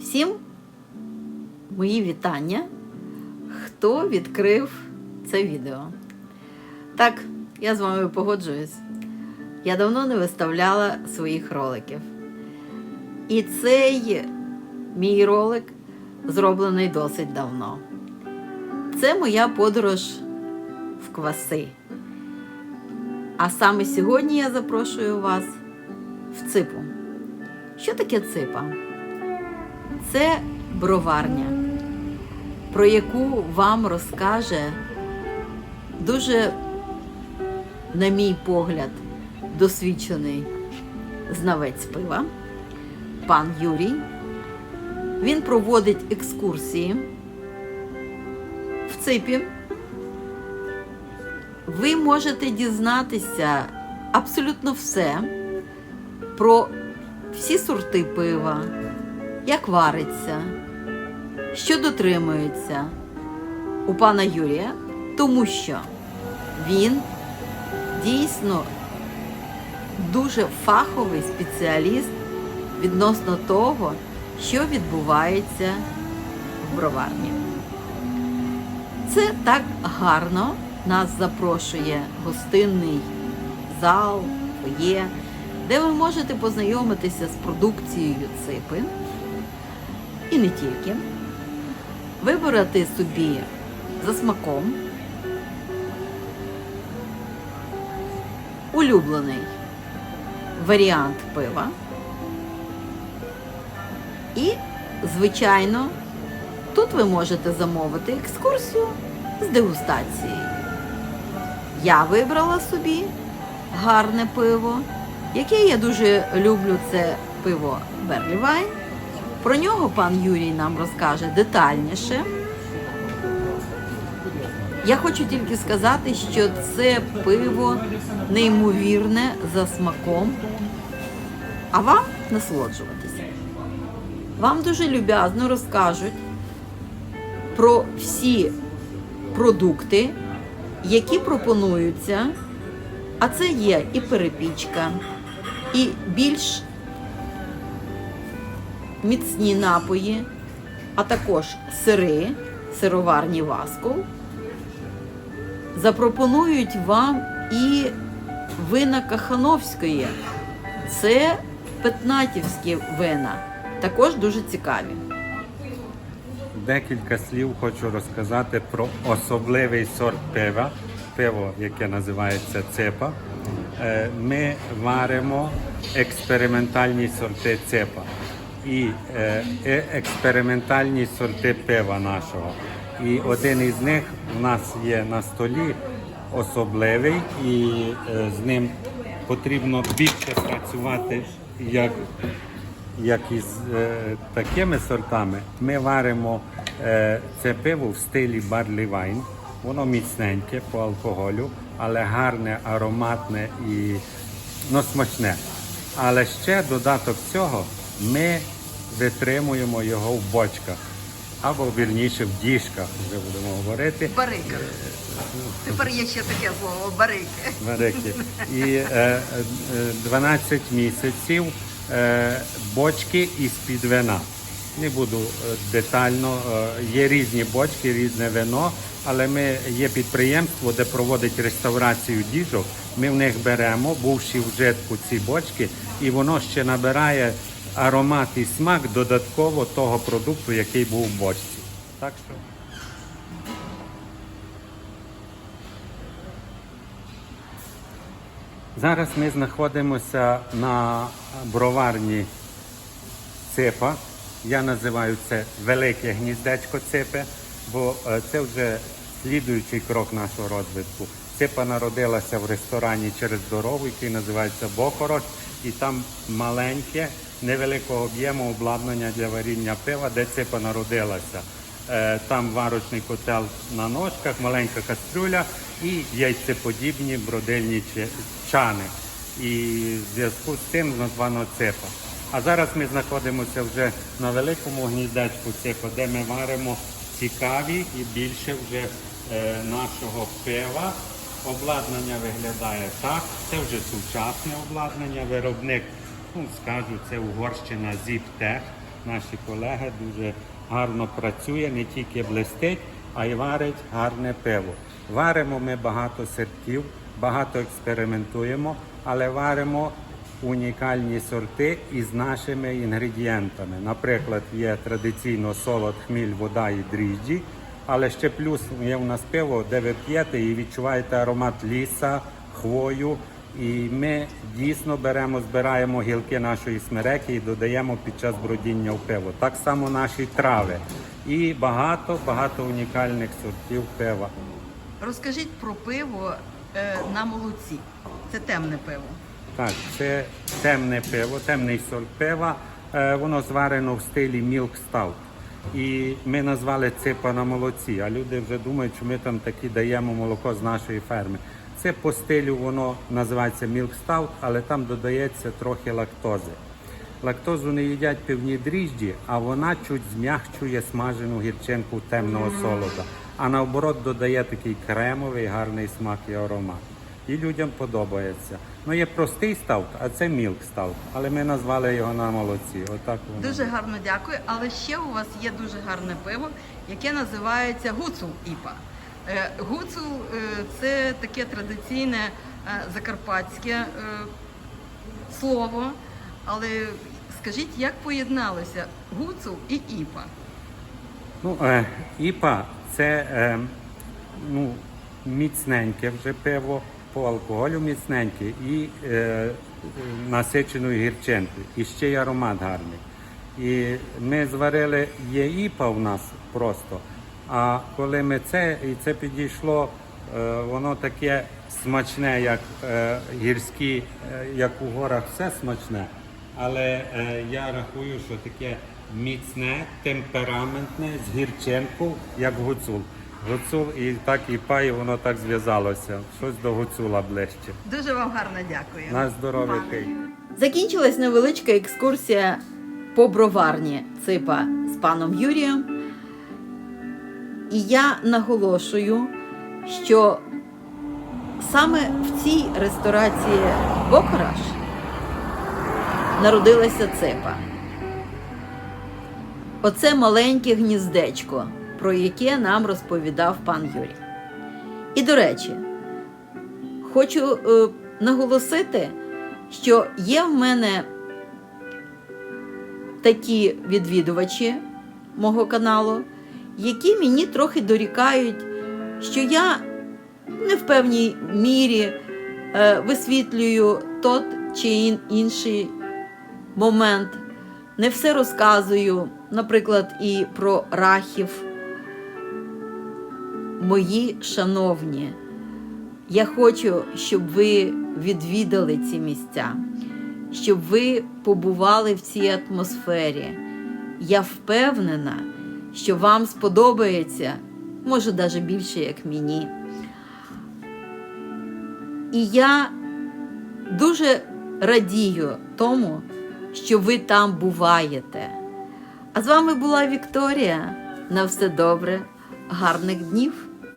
Всім мої вітання, хто відкрив це відео. Так, я з вами погоджуюсь. Я давно не виставляла своїх роликів. І цей мій ролик зроблений досить давно. Це моя подорож в кваси. А саме сьогодні я запрошую вас в ципу. Що таке ципа? Це броварня, про яку вам розкаже дуже, на мій погляд, досвідчений знавець пива, пан Юрій. Він проводить екскурсії в ципі. Ви можете дізнатися абсолютно все про всі сорти пива, як вариться, що дотримується у пана Юрія, тому що він дійсно дуже фаховий спеціаліст відносно того, що відбувається в броварні. Це так гарно нас запрошує гостинний зал, фоє, де ви можете познайомитися з продукцією ципи і не тільки, вибирати собі за смаком улюблений варіант пива. І, звичайно, тут ви можете замовити екскурсію з дегустацією. Я вибрала собі гарне пиво, яке я дуже люблю, це пиво Берлівайн. Про нього пан Юрій нам розкаже детальніше. Я хочу тільки сказати, що це пиво неймовірне за смаком, а вам насолоджуватися. Вам дуже люб'язно розкажуть про всі продукти, які пропонуються, а це є і перепічка, і більш міцні напої, а також сири, сироварні Васков. Запропонують вам і вина Кахановської. Це петнатівські вина, також дуже цікаві. Декілька слів хочу розказати про особливий сорт пива, пиво, яке називається цепа. Е, Ми варимо експериментальні сорти цепа і е, е, експериментальні сорти пива нашого. І один із них у нас є на столі особливий, і е, з ним потрібно більше працювати як як із е, такими сортами, ми варимо е, це пиво в стилі Barley Wine. Воно міцненьке по алкоголю, але гарне, ароматне і ну, смачне. Але ще додаток цього ми витримуємо його в бочках або вірніше в діжках, вже будемо говорити. Барика. Тепер є ще таке слово барики. Великі. І е, е, 12 місяців е, бочки із-під вина. Не буду е, детально, е, є різні бочки, різне вино, але ми є підприємство, де проводить реставрацію діжок. Ми в них беремо, бувши в житку ці бочки, і воно ще набирає аромат і смак додатково того продукту, який був в бочці. Так що. Зараз ми знаходимося на броварні ципа. Я називаю це велике гніздечко ципи, бо е, це вже слідуючий крок нашого розвитку. Ципа народилася в ресторані через дорогу, який називається Бохорош, і там маленьке, невеликого об'єму обладнання для варіння пива, де ципа народилася. Е, Там варочний котел на ножках, маленька кастрюля і яйцеподібні бродильні чани. І в зв'язку з цим названо ципа. А зараз ми знаходимося вже на великому гніздечку ципа, де ми варимо цікаві і більше вже е, нашого пива. Обладнання виглядає так. Це вже сучасне обладнання. Виробник, ну скажу, це Угорщина Зіптех. наші колеги, дуже гарно працює, не тільки блистить, а й варить гарне пиво. Варимо ми багато сортів, багато експериментуємо, але варимо унікальні сорти із нашими інгредієнтами. Наприклад, є традиційно солод, хміль, вода і дріжджі. Але ще плюс є у нас пиво, де ви п'єте і відчуваєте аромат ліса, хвою. І ми дійсно беремо, збираємо гілки нашої смереки і додаємо під час бродіння в пиво. Так само наші трави. І багато, багато унікальних сортів пива. Розкажіть про пиво е, на молоці. Це темне пиво. Так, це темне пиво, темний сорт пива. Е, Воно зварено в стилі Milk Stout. І ми назвали ципа на молоці. А люди вже думають, що ми там такі даємо молоко з нашої ферми. Це по стилю воно називається Milk Stout, але там додається трохи лактози. Лактозу не їдять певні дріжджі, а вона чуть зм'ягчує смажену гірчинку темного солода. А наоборот додає такий кремовий гарний смак і аромат. І людям подобається. Ну є простий стаут, а це мілк стаут. Але ми назвали його на молоці. Отак воно. Дуже гарно дякую. Але ще у вас є дуже гарне пиво, яке називається гуцул іпа. Е, Гуцул е, це таке традиційне е, закарпатське слово. Але скажіть, як поєдналося гуцул і іпа? Ну, е, іпа це е, ну, міцненьке вже пиво, по алкоголю міцненьке і е, насиченою гірчинкою. І ще й аромат гарний. І ми зварили, є іпа у нас просто. А коли ми це, і це підійшло, е, воно таке смачне, як е, гірські, е, як у горах, все смачне. Але я рахую, що таке міцне, темпераментне, з гірчинку, як гуцул. Гуцул і так і пай, воно так зв'язалося. Щось до гуцула ближче. Дуже вам гарно дякую. На здоров'я ти. Закінчилась невеличка екскурсія по броварні ципа з паном Юрієм. І я наголошую, що саме в цій ресторації Бокораш народилася ципа. Оце маленьке гніздечко, про яке нам розповідав пан Юрій. І до речі, хочу е, наголосити, що є в мене такі відвідувачі мого каналу, які мені трохи дорікають, що я не в певній мірі е, висвітлюю тот чи ін- інший момент, не все розказую, наприклад, і про рахів. Мої шановні, я хочу, щоб ви відвідали ці місця, щоб ви побували в цій атмосфері. Я впевнена, що вам сподобається, може, навіть більше, як мені. І я дуже радію тому, що ви там буваєте. А з вами була Вікторія. На все добре, гарних днів!